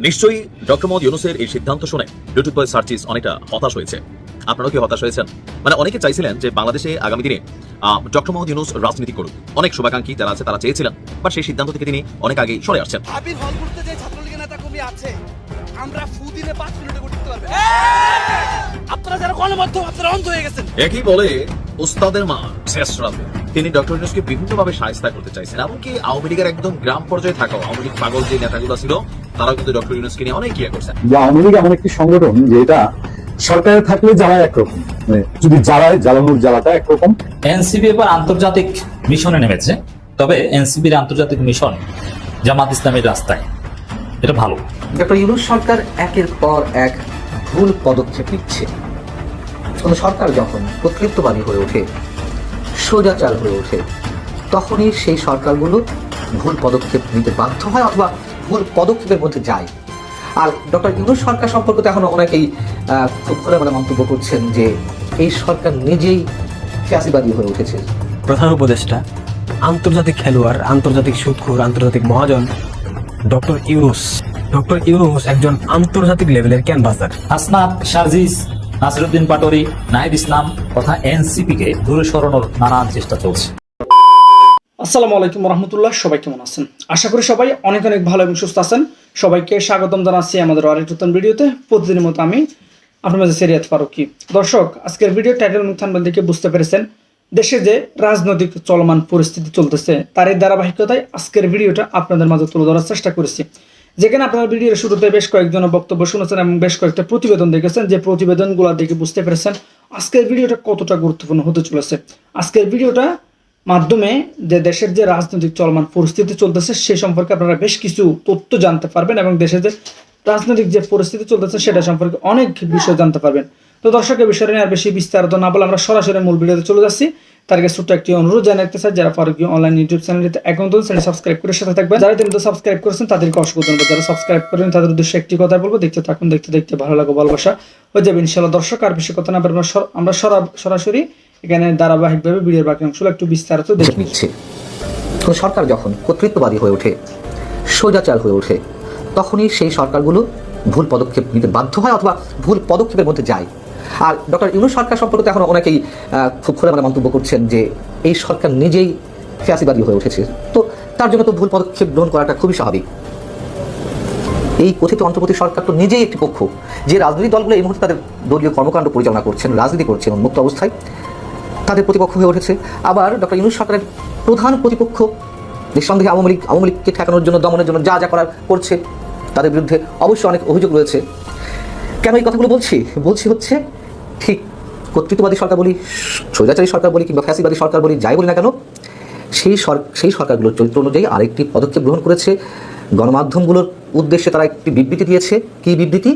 নিশ্চয়ই ডক্টর মোহাম্মদ ইউনুসের এই সিদ্ধান্ত শুনে ইউটিউব বয় সার্চিস অনেকটা হতাশ হয়েছে। আপনারাও কি হতাশ হয়েছেন? মানে অনেকে চাইছিলেন যে বাংলাদেশে আগামী দিনে ডক্টর মোহাম্মদ ইউনুস রাজনীতি করুক। অনেক শুভাকাঙ্ক্ষী যারা আছে, তারা চেয়েছিলেন বা সেই সিদ্ধান্ত থেকে তিনি অনেক আগেই সরে আসছেন। আমরা ফু দিলে মিনিটে আপনারা যারা গণমাধ্যম আপনারা অন্ধ হয়ে গেছেন। একই বলে উস্তাদের মা শেষরাতে তিনি ডক্টর ইউনুসকে বিভিন্নভাবে সাহায্য করতে চাইছেন এমনকি আওয়ামী লীগের একদম গ্রাম পর্যায়ে থাকা আওয়ামী লীগ পাগল যে নেতাগুলো ছিল তারাও কিন্তু ডক্টর ইউনুসকে নিয়ে অনেক ইয়ে করছেন। আওয়ামী লীগ এমন একটি সংগঠন যে এটা সরকারে থাকলে জ্বালা একরকম। মানে যদি জ্বালায় জ্বালানোর জ্বালাটা একরকম। এনসিপি এবার আন্তর্জাতিক মিশনে নেমেছে তবে এনসিপির আন্তর্জাতিক মিশন জামাত ইসলামের রাস্তায়। এটা ভালো। ডক্টর ইউনুস সরকার একের পর এক ভুল পদক্ষেপ নিচ্ছে। কোন সরকার যখন কর্তৃত্ববাদী হয়ে ওঠে, সোজাচার হয়ে ওঠে, তখনই সেই সরকারগুলো ভুল পদক্ষেপ নিতে বাধ্য হয় অথবা ভুল পদক্ষেপের মধ্যে যায়। আর ডক্টর ইউনুস সরকার সম্পর্কে তো এখন অনেকেই খুব খোলামেলা মন্তব্য করছেন যে এই সরকার নিজেই ফ্যাসিবাদী হয়ে উঠেছে। প্রধান উপদেষ্টা, আন্তর্জাতিক খেলোয়াড়, আন্তর্জাতিক সুদখোর আন্তর্জাতিক মহাজন, ডক্টর ইউনুস। ডক্টর ইউনুস একজন আন্তর্জাতিক লেভেলের ক্যানভাসার। হাসনাত সার্জিস নাসিরুদ্দিন পাটোয়ারি নাহিদ ইসলাম তথা এনসিপি কে দূরে সরানোর নানান চেষ্টা চলছে। আসসালামু আলাইকুম রহমতুল্লাহ সবাই কেমন আছেন? আশা করি সবাই অনেক অনেক ভালো এবং সুস্থ আছেন। সবাইকে স্বাগতম জানাচ্ছি আমাদের আরেক নতুন ভিডিওতে। প্রতিদিনের মতো আমি আপনার মাঝে সেরিয়াত ফারুকি। দর্শক আজকের ভিডিও টাইটেল থাম্বনেল দেখে বুঝতে পেরেছেন? দেশে যে রাজনৈতিক চলমান পরিস্থিতি চলতেছে তার এই ধারাবাহিকতায় আজকের ভিডিওটা আপনাদের মাঝে তুলে ধরার চেষ্টা করেছি। যেখানে আপনারা ভিডিওর শুরুতে বেশ কয়েকজনের বক্তব্য শুনেছেন এবং বেশ কয়েকটা প্রতিবেদন দেখেছেন, যে প্রতিবেদনগুলো দেখে বুঝতে পেরেছেন আজকের ভিডিওটা কতটা গুরুত্বপূর্ণ হতে চলেছে। আজকের ভিডিওটা মাধ্যমে যে দেশের যে রাজনৈতিক চলমান পরিস্থিতি চলতেছে, সে সম্পর্কে আপনারা বেশ কিছু তথ্য জানতে পারবেন এবং দেশের যে রাজনৈতিক যে পরিস্থিতি চলতেছে, সেটা সম্পর্কে অনেক বিষয় জানতে পারবেন। তো দর্শকের বিষয় নিয়ে আর বেশি বিস্তারিত না বলে আমরা সরাসরি মূল ভিডিওতে চলে যাচ্ছি। আগে ছোট্ট একটি অনুরোধ জানাতে চাই, যারা ফারুকি অনলাইন ইউটিউব চ্যানেলটিতে এখন তো চ্যানেল সাবস্ক্রাইব করে সাথে থাকবেন। যারা ইতিমধ্যে সাবস্ক্রাইব করেছেন, তাদেরকে অসংখ্য ধন্যবাদ। যারা সাবস্ক্রাইব করেন তাদের উদ্দেশ্যে একটি কথা বলব, দেখতে থাকুন, দেখতে দেখতে ভালো লাগো ভালোবাসা হয়ে যাবে। ইনশাল্লাহ দর্শক, আর বেশি কথা না আমরা সর- আমরা সরা- সরাসরি এখানে ধারাবাহিকভাবে ভিডিওর বাকি অংশগুলো একটু বিস্তারিত দেখে নিচ্ছি। কোন সরকার যখন কর্তৃত্ববাদী হয়ে ওঠে সোজাচার হয়ে ওঠে, তখনই সেই সরকারগুলো ভুল পদক্ষেপ নিতে বাধ্য হয় অথবা ভুল পদক্ষেপের মধ্যে যায়। আর ডক্টর ইউনুস সরকার সম্পর্কে এখন অনেকেই খুব খোলামেলা মন্তব্য করছেন যে এই সরকার নিজেই ফ্যাসিবাদী হয়ে উঠেছে। তো তার জন্য তো ভুল পদক্ষেপ গ্রহণ করাটা খুবই স্বাভাবিক। এই কথিত অন্তর্বর্তী সরকার তো নিজেই একটি পক্ষ। যে রাজনৈতিক দলগুলো এই মুহূর্তে তাদের দলীয় কর্মকাণ্ড পরিচালনা করছেন, রাজনীতি করছেন, উন্মুক্ত অবস্থায়, তাদের প্রতিপক্ষ হয়ে উঠেছে। আবার ডক্টর ইউনুস সরকারের প্রধান প্রতিপক্ষ নিঃসন্দেহে আওয়ামী লীগ আওয়ামী লীগকে ঠেকানোর জন্য, দমনের জন্য যা যা করার করছে, তাদের বিরুদ্ধে অবশ্যই অনেক অভিযোগ রয়েছে। কেন এই কথাগুলো বলছি? বলছি হচ্ছে, ঠিক কর্তৃত্ববাদী সরকার বলি, স্বৈরাচারী সরকার বলি কিংবা ফ্যাসিবাদী সরকার বলি, যাই বলি না কেন, সেই সেই সরকারগুলোর চরিত্র অনুযায়ী আরেকটি পদক্ষেপ গ্রহণ করেছে। গণমাধ্যমগুলোর উদ্দেশ্যে তারা একটি বিবৃতি দিয়েছে। কি বিবৃতি?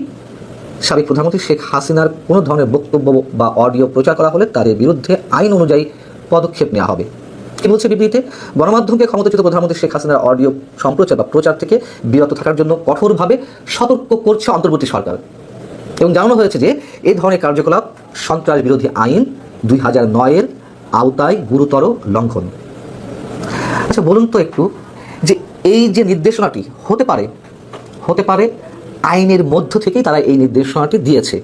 সাবেক প্রধানমন্ত্রী শেখ হাসিনার কোনো ধরনের বক্তব্য বা অডিও প্রচার করা হলে তাদের বিরুদ্ধে আইন অনুযায়ী পদক্ষেপ নেওয়া হবে। কি বলছে বিবৃতিতে? গণমাধ্যমকে ক্ষমতাচ্যুত প্রধানমন্ত্রী শেখ হাসিনার অডিও সম্প্রচার বা প্রচার থেকে বিরত থাকার জন্য কঠোরভাবে সতর্ক করছে অন্তর্বর্তী সরকার। এবং জানানো হয়েছে যে এই ধরনের কার্যকলাপ সন্ত্রাস বিরোধী আইন দুই হাজার নয়ের আওতায় গুরুতর লঙ্ঘন। আচ্ছা বলুন তো একটু যে এই যে নির্দেশনাটি হতে পারে হতে পারে আইনের মধ্য থেকেই তারা এই নির্দেশনাটি দিয়েছে।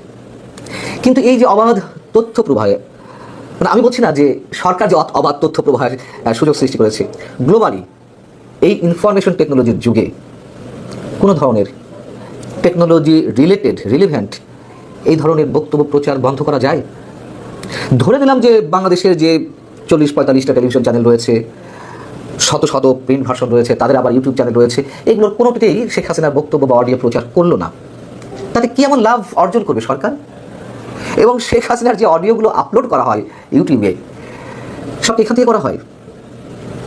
কিন্তু এই যে অবাধ তথ্য প্রবাহে মানে আমি বলছি না যে সরকার যে অবাধ তথ্য প্রবাহের সুযোগ সৃষ্টি করেছে গ্লোবালি এই ইনফরমেশন টেকনোলজির যুগে কোনো ধরনের টেকনোলজি রিলেটেড রিলিভেন্ট এই ধরনের বক্তব্য প্রচার বন্ধ করা যায়? ধরে নিলাম যে বাংলাদেশের যে চল্লিশ পঁয়তাল্লিশটা টেলিভিশন চ্যানেল রয়েছে, শত শত প্রিন্ট ভার্সন রয়েছে, তাদের আবার ইউটিউব চ্যানেল রয়েছে, এগুলোর কোনোটিতেই শেখ হাসিনার বক্তব্য বা অডিও প্রচার করল না। তাতে কি এমন লাভ অর্জন করবে সরকার? এবং শেখ হাসিনার যে অডিওগুলো আপলোড করা হয় ইউটিউবে সব এখান থেকে করা হয়?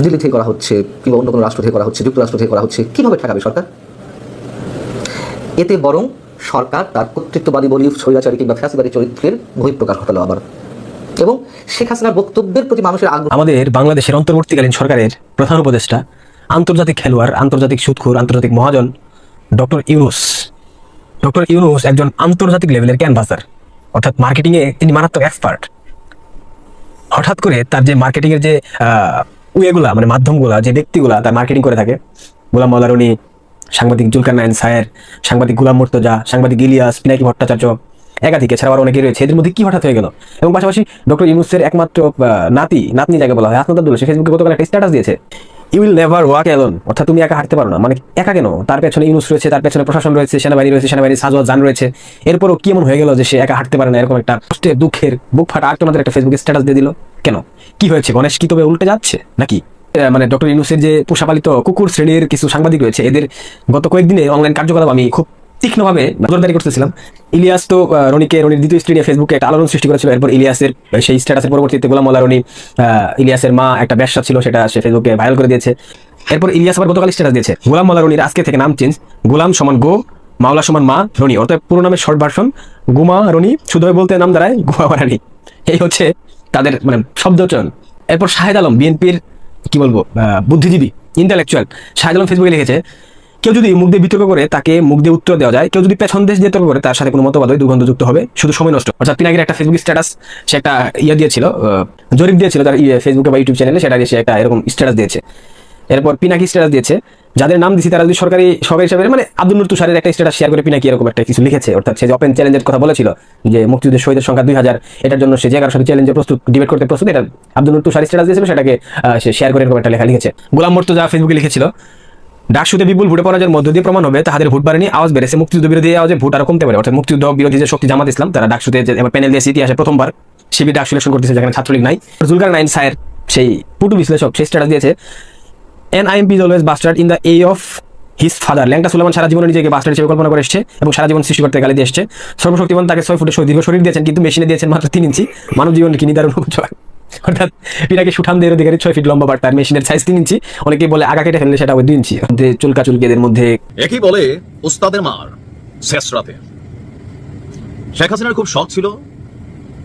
দিল্লি থেকে করা হচ্ছে কিংবা অন্য কোনো রাষ্ট্র থেকে করা হচ্ছে, যুক্তরাষ্ট্র থেকে করা হচ্ছে, কীভাবে ঠেকাবে সরকার? এতে বরং সরকার তার কর্তৃত্ববাদী বলি স্বৈরাচারী কিংবা ফ্যাসিবাদী চরিত্রের বহিঃপ্রকাশ ঘটালো আবার। এবং শেখ হাসিনার বক্তব্যের প্রতি মানুষের আগ্রহ আমাদের বাংলাদেশের অন্তর্বর্তীকালীন সরকারের প্রধান উপদেষ্টা আন্তর্জাতিক খেলোয়াড় আন্তর্জাতিক সুদখোর আন্তর্জাতিক মহাজন ডক্টর ইউনুস। ডক্টর ইউনুস একজন আন্তর্জাতিক লেভেলের ক্যানভাসার। অর্থাৎ মার্কেটিংয়ে তিনি মারাত্মক এক্সপার্ট হঠাৎ করে তার যে মার্কেটিংয়ের যে আহ, ওয়েগুলা মানে মাধ্যমগুলা যে ব্যক্তিগুলা তার মার্কেটিং করে থাকে গোলাম মাওলার উনি সাংবাদিক জুলকার নাইন সায়ের, সাংবাদিক গুলাম মুর্তজা, সাংবাদিক ইলিয়াস, পিনাকি ভট্টাচার্য, একাধিক এছাড়া আরও অনেকে রয়েছে। এদের মধ্যে কি হঠাৎ হয়ে গেল? এবং পাশাপাশি ডক্টর ইউনুসের একমাত্র নাতি, নাতনি যাকে বলা হয় আসনাদ আব্দুল্লাহ সে ফেসবুকে গতকাল একটা স্ট্যাটাস দিয়েছে। You will never walk alone অর্থাৎ তুমি একা হাঁটতে পারো না। মানে একা কেন? তার পেছনে ইউনুস রয়েছে, তার পেছনে প্রশাসন রয়েছে, সেনাবাহিনী রয়েছে, সেনাবাহিনী সাজোয়া জান রয়েছে। এরপরও কি এমন হয়ে গেল যে সে একা হাঁটতে পারে না? এরকম একটা দুঃখের বুক ফাটা আর্তনাদের একটা ফেসবুকে স্ট্যাটাস দিয়ে দিল। কেন? কি হয়েছে? গণেশ কি তবে উল্টে যাচ্ছে? নাকি? মানে ডক্টর ইউনুসের যে পোষাপালিত কুকুর শ্রেণির কিছু সাংবাদিক রয়েছে, এদের গত কয়েকদিনে অনলাইন কার্যকলাপ আমি খুব তীক্ষ্ণভাবে নজরদারি করতেছিলাম। ইলিয়াস তো রনিকে, রনির দ্বিতীয় স্ত্রী নিয়ে ফেসবুকে একটা আলোড়ন সৃষ্টি করেছিল, এরপর ইলিয়াসের সেই স্ট্যাটাসের পরবর্তীতে গোলাম মোল্লা রনি ইলিয়াসের মা একটা ব্যবসা ছিল, সেটা সে ফেসবুকে ভাইরাল করে দিয়েছে। এরপর ইলিয়াস আবার গতকাল স্ট্যাটাস দিয়েছে। গোলাম মোল্লা রনির আজকে থেকে নাম চেঞ্জ গোলাম সমান গো, মাওলা সমান মা, রনি। অর্থাৎ পুরো নামের শর্ট ভার্সন গুমা, রনি শুধু বলতে নাম দাঁড়ায় গুমা রানি। এই হচ্ছে তাদের মানে শব্দ চয়ন। এরপর শাহেদ আলম বিএনপির কি বলব বুদ্ধিজীবী ইন্টালেকচুয়াল শাহজালাম ফেসবুকে লিখেছে, কেউ যদি মুখ দিয়ে বিতর্ক করে, তাকে মুখ দিয়ে উত্তর দেওয়া যায়। কেউ যদি পেছন দেশ দিয়ে করে, তার সাথে কোনো মতবাদ হয় দুর্গন্ধযুক্ত হবে। শুধু সময় নষ্ট। অর্থাৎ পিনাকির একটা ফেসবুক স্ট্যাটাস সে একটা ইয়ে দিয়েছিল জরিপ দিয়েছিল তার ইয়ে ফেসবুকে বা ইউটিউব চ্যানেলে সেটা সে একটা এরকম স্ট্যাটাস দিয়েছে। এরপর পিনাকি স্ট্যাটাস দিয়েছে। যাদের নাম দিছি তারা যদি সরকারি সরকারি হিসাবে মানে আব্দুল নুর তুষারের একটা স্ট্যাটাস শেয়ার করে পিনাকি এরকম একটা কিছু লিখেছে। অর্থাৎ সে যে ওপেন চ্যালেঞ্জের কথা বলেছিল, যে মুক্তিযুদ্ধের শহীদের সংখ্যা দুই হাজার, এটার জন্য সে যে কারোর সাথে চ্যালেঞ্জে প্রস্তুত ডিবেট করতে প্রস্তুত, এটা আব্দুল নুর তুষার স্ট্যাটাস দিয়েছিল, সেটাকে সে শেয়ার করে এরকম একটা লেখা লিখেছে। গোলাম মর্তজা ফেসবুকে লিখেছিল, ডাকসুতে বিপুল ভোটে পরাজয়ের মধ্য দিয়ে প্রমাণ হবে তাদের ভোট বাড়েনি, আওয়াজ বেড়েছে, মুক্তিযুদ্ধ বিরোধী আওয়াজে ভোট আরও কমতে পারে। অর্থাৎ মুক্তিযুদ্ধ বিরোধী যে শক্তি জামাত ইসলাম, তারা ডাকসুতে যে প্যানেল দিয়েছে ইতিহাসে প্রথমবার, শিবির ডাকসু ইলেকশন করতেছে, যেখানে ছাত্রলীগ নাই। জুলকার নাইন সায়ের সেই পুটু বিশ্লেষক সেই স্ট্যাটাস দিয়েছে an imp is always bastard in the a of his father ল্যাংটা সুলেমান সারা জীবনে নিজেকে বাস্টার হিসেবে কল্পনা করে এসছে এবং সারা জীবন সৃষ্টি করতে গালি দিয়ে এসছে। সর্বশক্তিমান তাকে ছয় ফুটে দীর্ঘ শরীর দিয়েছেন, কিন্তু মেশিনে দিয়েছেন মাত্র তিন ইঞ্চি। মানব জীবন কি নিদারুণ উপচয় অর্থাৎ পিনাকে সুঠামদের অধিকারী ছয় ফিট লম্বা বাট মেশিনের সাইজ তিন ইঞ্চি। অনেকে বলে আগা কেটে ফেললে সেটা ওই দুই ইঞ্চি। চুলকা চুলকেদের মধ্যে একই বলে ওস্তাদের মার শেষ রাতে। শেখ হাসিনার খুব শখ ছিল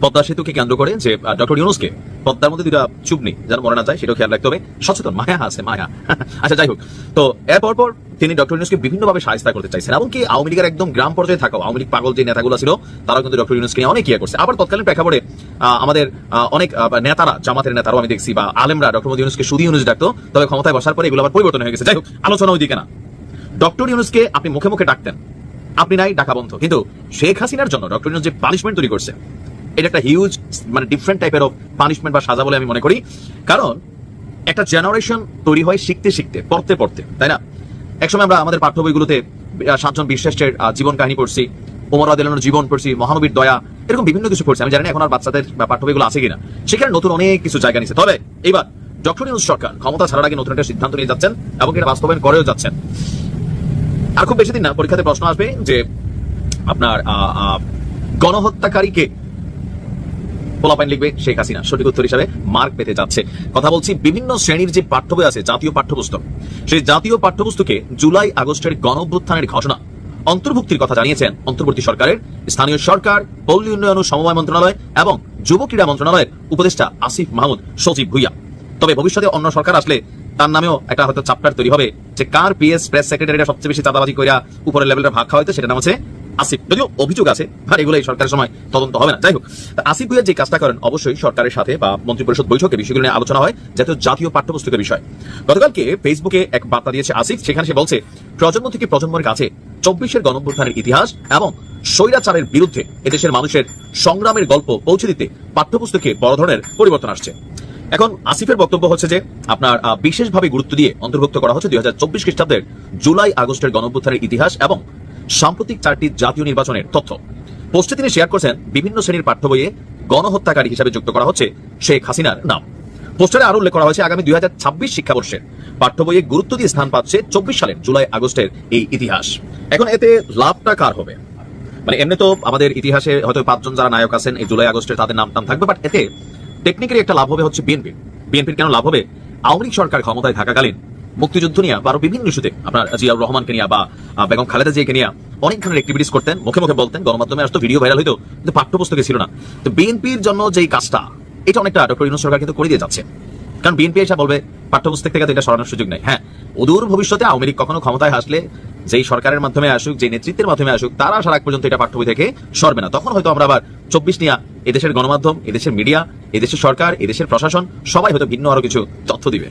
পদ্মা সেতুকে কেন্দ্র করে যে ডক্টর ইউনুসকে পদ্মার মধ্যে দুটা চুপনি যেন মনে না যায়, সেটাও খেয়াল রাখতে হবে। সচেতন, মায়া আছে, মায়া। আচ্ছা যাই হোক। তো এরপর পর তিনি ডক্টর ইউনুসকে বিভিন্নভাবে সাহায্য করতে চাইছেন। এমনকি আওয়ামী লীগের একদম গ্রাম পর্যায়ে থাকা, আওয়ামী লীগ পাগল যে নেতাগুলো ছিল তারা কিন্তু ডক্টর ইউনুসকে নিয়ে অনেক ইয়ে করছে। আবার তৎকালীন প্রেক্ষাপটে আমাদের অনেক নেতারা, জামাতের নেতারাও আমি দেখছি, বা আলেমরা ডক্টর মোদী ইউনুসকে সুদী ইউনুস ডাকতো। তবে ক্ষমতায় বসার পরে এগুলো আবার পরিবর্তন হয়ে গেছে। যাই হোক, আলোচনা ওইদিকে না। ডক্টর ইউনুসকে আপনি মুখে মুখে ডাকতেন। আপনি নাই, ডাকা বন্ধ। কিন্তু শেখ হাসিনার জন্য ডক্টর ইউনুস যে পানিশমেন্ট তৈরি করছে এটা একটা হিউজ মানে ডিফারেন্ট টাইপের অফ পানিশমেন্ট বা সাজা বলে আমি মনে করি। কারণ একটা জেনারেশন তৈরি হয় শিখতে শিখতে, পড়তে পড়তে, তাই না? একসময় আমরা আমাদের পাঠ্য বইগুলোতে সাতজন বিশ্বাসের জীবন কাহিনী পড়ছি, ওমর আদিলানোর জীবন পড়ছি, মহানবীর দয়া, এরকম বিভিন্ন কিছু পড়ছি। আমি জানি এখন আর বাচ্চাদের পাঠ্য বইগুলো আছে কিনা। সেখানে নতুন অনেক কিছু জায়গা নিচ্ছে তবে এবার ডক্টর ইউনুস সরকার ক্ষমতা ছাড়ার আগে নতুন একটা সিদ্ধান্ত নিয়ে যাচ্ছেন এবং এটা বাস্তবায়ন করেও যাচ্ছেন। আর খুব বেশি দিন না, পরীক্ষাতে প্রশ্ন আসবে যে আপনার গণহত্যাকারীকে পোলাপাইন লিখবে শেখ হাসিনা। সঠিক উত্তর হিসাবে মার্ক পেতে যাচ্ছে। কথা বলছি, বিভিন্ন শ্রেণির যে পাঠ্য বই আছে, জাতীয় পাঠ্যপুস্তক, সেই জাতীয় পাঠ্যপুস্তকে জুলাই আগস্টের গণ অভ্যুত্থানের ঘটনা অন্তর্ভুক্তির কথা জানিয়েছেন অন্তর্বর্তী সরকারের স্থানীয় সরকার, পল্লী উন্নয়ন ও সমবায় মন্ত্রণালয় এবং যুব ক্রীড়া মন্ত্রণালয়ের উপদেষ্টা আসিফ মাহমুদ, সচিব ভুইয়া। তবে ভবিষ্যতে অন্য সরকার আসলে তার নামেও একটা হয়তো চাপ্টার তৈরি হবে যে কার পিএস প্রেস সেক্রেটারিরা সবচেয়ে বেশি চাঁদাবাজি করিয়া উপরের লেভেলের ভাগ খাওয়াইতে সেটা নাম হচ্ছে আসিফ। যদিও অভিযোগ আছে আর এগুলো এই সরকারের সময় তদন্ত হবে না। যাই হোক আসিফ ভুইয়া যে কাজটা করেন, অবশ্যই সরকারের সাথে বা মন্ত্রিপরিষদ বৈঠকে বিষয়গুলো নিয়ে আলোচনা হয় যাতে জাতীয় পাঠ্যপুস্তকের বিষয়। গতকালকে ফেসবুকে এক বার্তা দিয়েছে আসিফ, সেখানে সে বলছে, প্রজন্ম থেকে প্রজন্মের কাছে চব্বিশের গণঅভ্যুত্থানের ইতিহাস এবং স্বৈরাচারের বিরুদ্ধে এদেশের মানুষের সংগ্রামের গল্প পৌঁছে দিতে পাঠ্যপুস্তকে বড় ধরনের পরিবর্তন আসছে। এখন আসিফের বক্তব্য হচ্ছে যে, আপনার বিশেষভাবে গুরুত্ব দিয়ে অন্তর্ভুক্ত করা হচ্ছে দুই হাজার চব্বিশ খ্রিস্টাব্দের জুলাই আগস্টের গণঅভ্যুত্থানের ইতিহাস এবং সাম্প্রতিক চারটি জাতীয় নির্বাচনের তথ্য। পোস্টে তিনি শেয়ার করেছেন, বিভিন্ন শ্রেণির পাঠ্য বইয়ে গণহত্যাকারী হিসাবে যুক্ত করা হচ্ছে শেখ হাসিনার নাম। পোস্টারে আরও উল্লেখ করা হয়েছে, আগামী দুই হাজার ছাব্বিশ শিক্ষাবর্ষের পাঠ্য বইয়ে গুরুত্ব দিয়ে স্থান পাচ্ছে চব্বিশ সালের জুলাই আগস্টের এই ইতিহাস। এখন এতে লাভটা কার হবে? মানে এমনি তো আমাদের ইতিহাসে হয়তো পাঁচজন যারা নায়ক আছেন, এই জুলাই আগস্টে তাদের নাম টাম থাকবে বাট এতে টেকনিক্যালি একটা লাভ হবে হচ্ছে বিএনপির বিএনপির কেন লাভ হবে? আওয়ামী সরকার ক্ষমতায় থাকাকালীন মুক্তিযুদ্ধ নিয়ে বা আরও বিভিন্ন ইস্যুতে আপনার জিয়াউর রহমানকে নিয়ে বা বেগম খালেদা জিয়াকে নিয়ে অনেক ধরনের অ্যাক্টিভিটিস করতেন, মুখে মুখে বলতেন, গণমাধ্যমে আসতো ভিডিও ভাইরাল হইতো, কিন্তু পাঠ্যপুস্তকে ছিল না। তো বিএনপির জন্য যেই কাজটা, এটা অনেকটা ডক্টর ইউনুস সরকার কিন্তু করে দিয়ে যাচ্ছে। কারণ বিএনপি এসে বলবে, পাঠ্যপুস্তক থেকে এটা সরানোর সুযোগ নাই। হ্যাঁ অদূর ভবিষ্যতে আওয়ামী লীগ কখনো ক্ষমতায় আসলে যেই সরকারের মাধ্যমে আসুক যে নেতৃত্বের মাধ্যমে আসুক, তারা সারা আগ পর্যন্ত এটা পাঠ্য বই থেকে সরবে না। তখন হয়তো আমরা আবার চব্বিশ নিয়া এদেশের গণমাধ্যম, এদেশের মিডিয়া, এদেশের সরকার, এদেশের প্রশাসন, সবাই হয়তো ভিন্ন আরও কিছু তথ্য দিবে।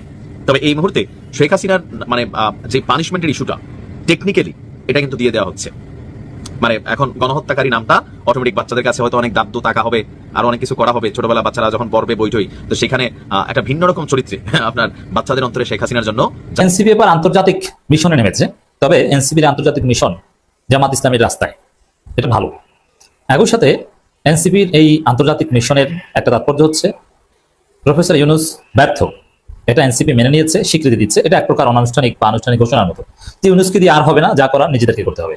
তবে এই মুহূর্তে শেখ হাসিনার মানে যে পানিশমেন্টের ইস্যুটা টেকনিক্যালি এটা কিন্তু দিয়ে দেওয়া হচ্ছে। মানে এখন গণহত্যাকারী নামটা অটোমেটিক বাচ্চাদের কাছে হয়তো অনেক দাব্দ টাকা হবে, আর অনেক কিছু করা হবে। ছোটবেলা বাচ্চারা যখন পড়বে বইটই তো সেখানে একটা ভিন্ন রকম চরিত্রে আপনার বাচ্চাদের অন্তরে শেখ হাসিনার জন্য এনসিপি এবার আন্তর্জাতিক মিশনে নেমেছে, তবে এনসিপির আন্তর্জাতিক মিশন জামাত ইসলামের রাস্তায়। এটা ভালো। একই সাথে এনসিপির এই আন্তর্জাতিক মিশনের একটা তাৎপর্য হচ্ছে, প্রফেসর ইউনুস ব্যর্থ। এটা এনসিপি মেনে নিয়েছে, স্বীকৃতি দিচ্ছে। এটা এক প্রকার অনানুষ্ঠানিক বা আনুষ্ঠানিক ঘোষণার মতো। যে ইউনুসকে দিয়ে আর হবে না, যা করা নিজেদেরকে করতে হবে।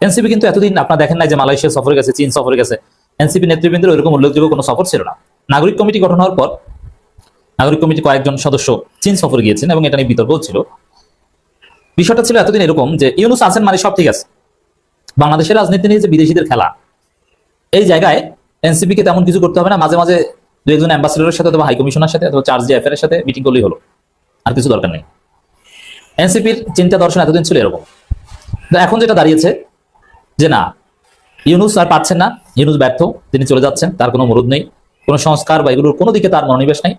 এনসিপি কিন্তু এতদিন আপনারা দেখেন নাই যে মালয়েশিয়া সফরে গেছে, চীন সফরে গেছে। এনসিপি নেতৃবৃন্দের ওইরকম উল্লেখযোগ্য কোনো সফর ছিল না। নাগরিক কমিটি গঠন হওয়ার পর নাগরিক কমিটি কয়েকজন সদস্য চীন সফরে গিয়েছেন এবং এটা নিয়ে বিতর্ক ছিল। বিষয়টা ছিল এতদিন এরকম যে ইউনুস আছেন মানে সব ঠিক আছে। বাংলাদেশের রাজনীতি নিয়ে যে বিদেশিদের খেলা, এই জায়গায় এনসিপি কে তেমন কিছু করতে হবে না। মাঝে মাঝে দু একজন অ্যাম্বাসেডরের সাথে অথবা হাইকমিশনের সাথে অথবা চার্জ এফ এর সাথে মিটিং করলেই হলো। আর কিছু দরকার নেই। এনসিপির চিন্তা দর্শন এতদিন ছিল এরকম। এখন যেটা দাঁড়িয়েছে, যে না ইউনুস আর পারছেন না ইউনুস ব্যর্থ, তিনি চলে যাচ্ছেন, তার কোনো মরুদ নেই, কোনো সংস্কার বা এগুলোর কোনো দিকে তার মনোনিবেশ নেই।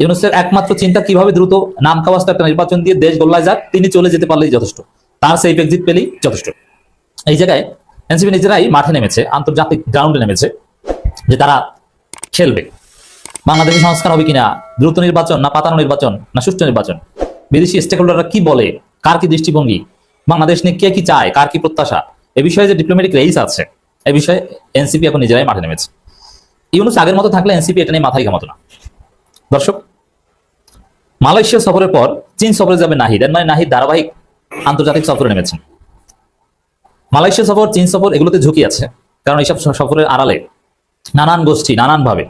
ইউনুসের একমাত্র চিন্তা কীভাবে দ্রুত নাম খাওয়াস্ত একটা নির্বাচন দিয়ে দেশ গোল্লায় যাক, তিনি চলে যেতে পারলেই যথেষ্ট। তার সেই এক্সিট পেলেই যথেষ্ট। এই জায়গায় এনসিপি নিজেরাই মাঠে নেমেছে, আন্তর্জাতিক গ্রাউন্ডে নেমেছে, যে তারা খেলবে। বাংলাদেশে সংস্কার হবে কিনা? দ্রুত নির্বাচন না পাতানো নির্বাচন না সুষ্ঠু নির্বাচন? বিদেশি স্টেক হোল্ডাররা কি বলে? কার কি দৃষ্টিভঙ্গি? বাংলাদেশ নিয়ে কে কি চায়? কার কি প্রত্যাশা? এ বিষয়ে যে ডিপ্লোম্যাটিক রেইস আছে, এ বিষয়ে এনসিপি এখন নিজেরাই মাঠে নেমেছে। ইউনুস আগের মতো থাকলে এনসিপি এটা নিয়ে মাথায় ঘামাতো না। দর্শক, মালয়েশিয়া সফরের পর চীন সফরে যাবে নাহিদ। এর মানে নাহিদ ধারাবাহিক আন্তর্জাতিক সফরে নেমেছেন। মালয়েশিয়া সফর, চীন সফর এগুলোতে ঝুঁকি আছে। কারণ এইসব সফরের আড়ালে নানান গোষ্ঠী নানান ভাবে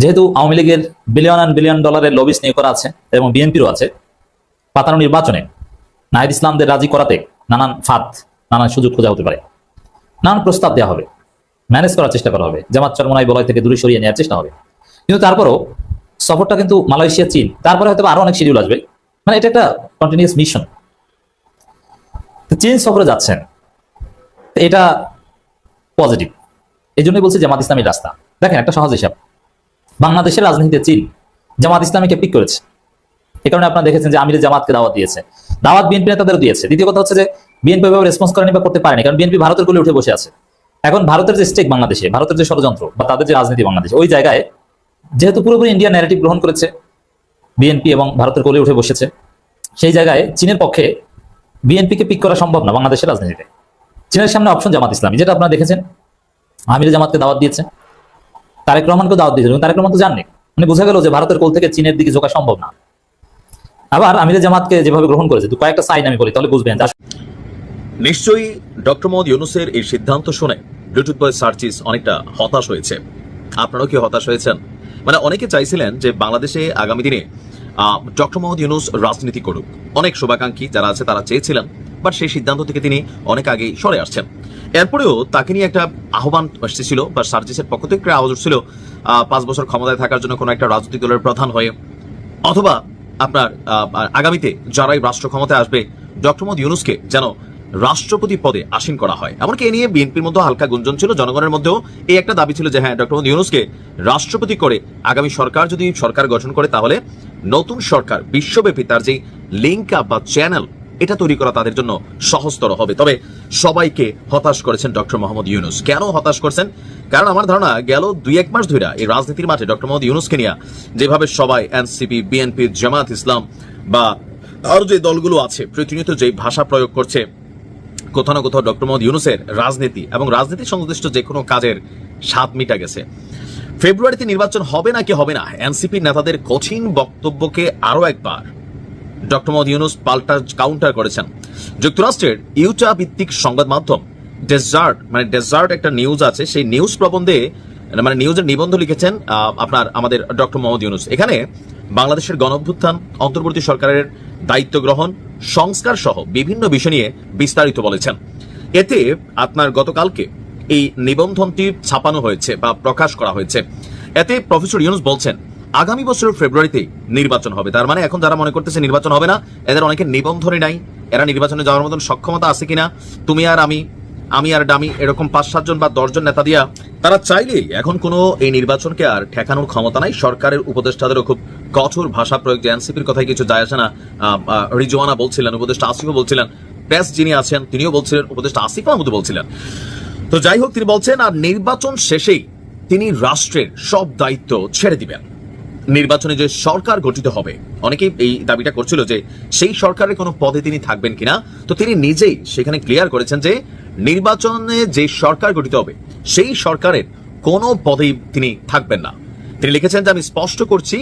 যেহেতু আওয়ামী লীগের বিলিয়ন অ্যান্ড বিলিয়ন ডলারের লবিস নিয়োগ করা আছে এবং বিএনপিরও আছে, পাতানো নির্বাচনে নাহিদ ইসলামদের রাজি করাতে নানান ফাঁদ, নানান সুযোগ খোঁজা হতে পারে। নানান প্রস্তাব দেওয়া হবে ম্যানেজ করার চেষ্টা করা হবে, জামাত চরমনাই বলয় থেকে দূরে সরিয়ে নেওয়ার চেষ্টা হবে। কিন্তু তারপরও সফরটা কিন্তু মালয়েশিয়া, চীন, তারপরে হয়তো আরও অনেক শিডিউল আসবে। মানে এটা একটা কন্টিনিউস মিশন চীন সফরে যাচ্ছেন এটা পজিটিভ এই জন্যই বলছি জামাত ইসলামীর রাস্তা। দেখেন একটা সহজ হিসাব। বাংলাদেশের রাজনীতিতে চীন, জামাত ইসলামীকে পিক করেছে। এই কারণে আপনারা দেখেছেন যে আমিরের জামাতকে দাওয়াত দিয়েছে। দাওয়াত বিএনপি নেতাদেরও দিয়েছে। দ্বিতীয় কথা হচ্ছে যে বিএনপি ভাবে রেসপন্স করেনি বা করতে পারেনি, কারণ বিএনপি ভারতের কোলে উঠে বসে আছে। এখন ভারতের যে স্টেক বাংলাদেশে, ভারতের যে ষড়যন্ত্র বা তাদের যে রাজনীতি বাংলাদেশে, ওই জায়গায় যেহেতু পুরোপুরি ইন্ডিয়া ন্যারেটিভ গ্রহণ করেছে, বিএনপি এবং ভারতের কোলে উঠে বসেছে, সেই জায়গায় চীনের পক্ষে বিএনপিকে পিক করা সম্ভব না বাংলাদেশের রাজনীতিতে। চীনের সামনে অপশন জামাত ইসলামী, যেটা আপনারা দেখেছেন, আমির জামাতকে দাওয়াত দিয়েছে। তারেক রহমানকে দাওয়াত দিয়েছে এবং তারেক রহমান তো জাননি। মানে বোঝা গেল যে ভারতের কোল থেকে চীনের দিকে ঝোঁকা সম্ভব না। আবার আমির জামাতকে যেভাবে গ্রহণ করেছে, তো কয়েকটা সাইন আমি বলি, তাহলে বুঝবেন। নিশ্চয়ই ডক্টর মোহাম্মদ ইউনুসের এই সিদ্ধান্ত শুনে ব্লুটুথ বয় সার্চিস অনেকটা হতাশ হয়েছে। আপনারাও কি হতাশ হয়েছেন? মানে অনেকে চাইছিলেন যে বাংলাদেশে আগামী দিনে ডক্টর মোহাম্মদ ইউনুস রাজনীতি করুক। অনেক শুভাকাঙ্ক্ষী যারা আছে, তারা চেয়েছিলেন, বাট সেই সিদ্ধান্ত থেকে তিনি অনেক আগেই সরে আসছেন। এরপরেও তাকে নিয়ে একটা আহ্বান এসেছিল বা সার্জিসের পক্ষ থেকে আওয়াজ উঠছিল পাঁচ বছর ক্ষমতায় থাকার জন্য কোনো একটা রাজনৈতিক দলের প্রধান হয়ে। অথবা আপনার আগামীতে যারাই রাষ্ট্র ক্ষমতায় আসবে, ডক্টর মোহাম্মদ ইউনুসকে যেন রাষ্ট্রপতি পদে আসীন করা হয়। এমনকি এ নিয়ে বিএনপির মধ্যে হালকা গুঞ্জন ছিল, জনগণের মধ্যেও এই একটা দাবি ছিল যে হ্যাঁ ডক্টর মোহাম্মদ ইউনুসকে রাষ্ট্রপতি করে আগামী সরকার যদি সরকার গঠন করে, তাহলে নতুন সরকার, বিশ্বব্যাপী তার যে লিঙ্ক আপ বা চ্যানেল এটা তৈরি করা তাদের জন্য সহজতর হবে। তবে সবাইকে হতাশ করেছেন ডক্টর মোহাম্মদ ইউনুস। কেন হতাশ করছেন? কারণ আমার ধারণা, গেল দুই এক মাস ধরে এই রাজনীতির মাঠে ডক্টর মোহাম্মদ ইউনুসকে নিয়ে যেভাবে সবাই, এনসিপি, বিএনপি জামাত ইসলাম বা আরও যে দলগুলো আছে, প্রতিনিয়ত যে ভাষা প্রয়োগ করছে, কোথাও না কোথাও ডক্টর মোহাম্মদ ইউনুসের রাজনীতি এবং রাজনীতি সংশ্লিষ্ট যে কোনো কাজের স্বাদ মিটা গেছে। ফেব্রুয়ারিতে নির্বাচন হবে নাকি হবে না? এনসিপি নেতাদের কঠিন বক্তব্যকে আরও একবার ডক্টর মোহাম্মদ ইউনুস পাল্টা কাউন্টার করেছেন। যুক্তরাষ্ট্রের ইউটা ভিত্তিক সংবাদ মাধ্যম ডেজার্ট মানে ডেজার্ট একটা নিউজ আছে, সেই নিউজ প্রবন্ধে মানে নিউজের নিবন্ধ লিখেছেন আপনার, আমাদের ডক্টর মোহাম্মদ ইউনুস। এখানে বাংলাদেশের গণঅভ্যুত্থান, অন্তর্বর্তী সরকারের দায়িত্ব গ্রহণ, সংস্কার সহ বিভিন্ন বিষয় নিয়ে বিস্তারিত বলেছেন। এতে আপনার গতকালকে এই নিবন্ধনটি ছাপানো হয়েছে বা প্রকাশ করা হয়েছে। এতে প্রফেসর ইউনুস বলছেন আগামী বছরের ফেব্রুয়ারিতে নির্বাচন হবে। তার মানে এখন যারা মনে করতেছে নির্বাচন হবে না, এদের অনেকে নিবন্ধনে নাই। এরা নির্বাচনে যাওয়ার মতন সক্ষমতা আছে কিনা, তুমি আর আমি আমি আর ডামি এরকম পাঁচ সাতজন বা দশজন নেতা দিয়া, তারা চাইলেই এখন কোনো এই নির্বাচনকে আর ঠেকানোর ক্ষমতা নাই। সরকারের উপদেষ্টাদেরও খুব কঠোর ভাষা প্রয়োগ যে এনসিপির কথায় কিছু যায় আসে না। রিজওয়ানা বলছিলেন, উপদেষ্টা আসিফও বলছিলেন, প্রেস যিনি আছেন, তিনিও বলছিলেন, উপদেষ্টা আসিফ মাহমুদ বলছিলেন। তো যাই হোক, তিনি বলছেন, আর নির্বাচন শেষেই তিনি রাষ্ট্রের সব দায়িত্ব ছেড়ে দিবেন। নির্বাচনে যে সরকার গঠিত হবে, অনেকেই এই দাবিটা করছিল যে সেই সরকারের কোনো পদে তিনি থাকবেন কিনা। তো তিনি নিজেই সেখানে ক্লিয়ার করেছেন যে নির্বাচনে যে সরকার গঠিত হবে, সেই সরকারের কোনো পদেই তিনি থাকবেন না। তিনি লিখেছেন যে, আমি স্পষ্ট করছি,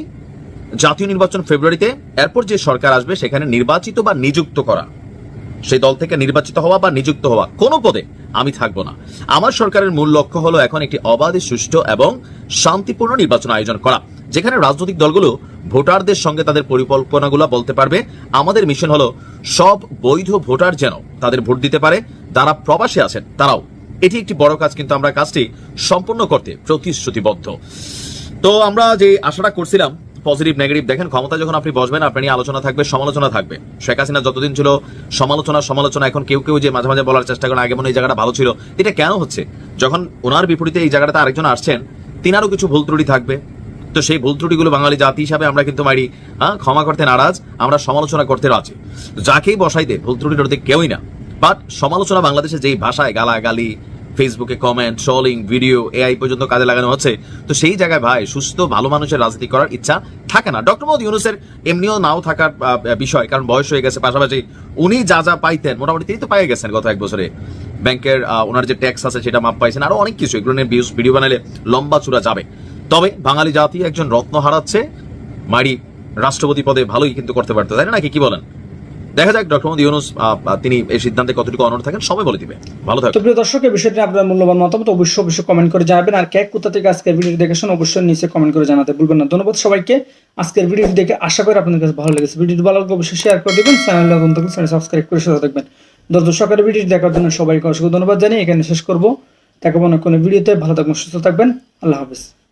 জাতীয় নির্বাচন ফেব্রুয়ারিতে এরপর যে সরকার আসবে, সেখানে নির্বাচিত বা নিযুক্ত করা সেই দল থেকে নির্বাচিত হওয়া বা নিযুক্ত হওয়া কোনো পদে আমি থাকব না। আমার সরকারের মূল লক্ষ্য হলো এখন একটি অবাধে, সুষ্ঠু এবং শান্তিপূর্ণ নির্বাচন আয়োজন করা, যেখানে রাজনৈতিক দলগুলো ভোটারদের সঙ্গে তাদের পরিকল্পনাগুলো বলতে পারবে। আমাদের মিশন হলো সব বৈধ ভোটার যেন তাদের ভোট দিতে পারে, যারা প্রবাসে আছেন তারাও। এটি একটি বড় কাজ, কিন্তু আমরা কাজটি সম্পূর্ণ করতে প্রতিশ্রুতিবদ্ধ। তো আমরা যে আশাটা করছিলাম পজিটিভ নেগেটিভ দেখেন, ক্ষমতা যখন আপনি বসবেন আপনি নিয়ে আলোচনা থাকবে, সমালোচনা থাকবে। শেখ হাসিনা যতদিন ছিল সমালোচনা সমালোচনা, এখন কেউ কেউ যে মাঝে মাঝে বলার চেষ্টা করেন, আগে মনে এই জায়গাটা ভালো ছিল, এটা কেন হচ্ছে? যখন ওনার বিপরীতে এই জায়গাটাতে আরেকজন আসছেন তিনারও কিছু ভুল ত্রুটি থাকবে। তো সেই ভুল ত্রুটিগুলো বাঙালি জাতি হিসাবে আমরা কিন্তু মারি হ্যাঁ ক্ষমা করতে নারাজ, আমরা সমালোচনা করতে রাজি। যাকেই বসাই দে, ভুল ত্রুটি কেউই না। বাট সমালোচনা বাংলাদেশে যেই ভাষায় গালাগালি ফেসবুকে কমেন্ট ট্রলিং ভিডিও এআই পর্যন্ত কাজে লাগানো হচ্ছে। তো সেই জায়গায় ভাই, সুস্থ, ভালো মানুষের রাজনীতি করার ইচ্ছা থাকে না। ডক্টর মোহাম্মদ ইউনুসের এমনিও নাও থাকার বিষয়, কারণ বয়স হয়ে গেছে। পাশাপাশি উনি যা যা পাইতেন, মোটামুটি তিনি তো পাইয়ে গেছেন গত এক বছরে। ব্যাংকের ওনার যে ট্যাক্স আছে সেটা মাপ পাইছেন, আরও অনেক কিছু। এগুলো নিয়ে ভিডিও বানালে লম্বা চূড়া যাবে। তবে বাঙালি জাতি একজন রত্ন হারাচ্ছে, মারি রাষ্ট্রপতি পদে ভালোই কিন্তু করতে পারতো, তাই না নাকি? কি বলেন? দেখা যাক, ডক্টর মোহাম্মদ ইউনুস তিনি এই সিদ্ধান্তে কতটুকু অনড় থাকেন, সবাই বলে দিবে। ভালো থাকবেন তো প্রিয় দর্শক এই বিষয়টি আপনার মূল্যবান মতামত অবশ্যই অবশ্যই কমেন্ট করে জানাবেন। আর ক্যাক কোথা থেকে আজকের ভিডিও দেখেছেন অবশ্যই নিচে কমেন্ট করে জানাতে ভুলবেন না। ধন্যবাদ সবাইকে। আজকের ভিডিও দেখে আশা করি আপনাদের কাছে ভালো লেগেছে। ভিডিওটি ভালো লাগলে অবশ্যই শেয়ার করে দেবেন। চ্যানেল নতুন থাকলে চ্যানেল সাবস্ক্রাইব করে সাথে দেখবেন দর্শকের ভিডিও দেখার জন্য সবাইকে অসংখ্য ধন্যবাদ জানিয়ে এখানে শেষ করব। দেখাবো না কোনো ভিডিওতে ভালো থাকবেন, সুস্থ থাকবেন। আল্লাহ হাফিজ।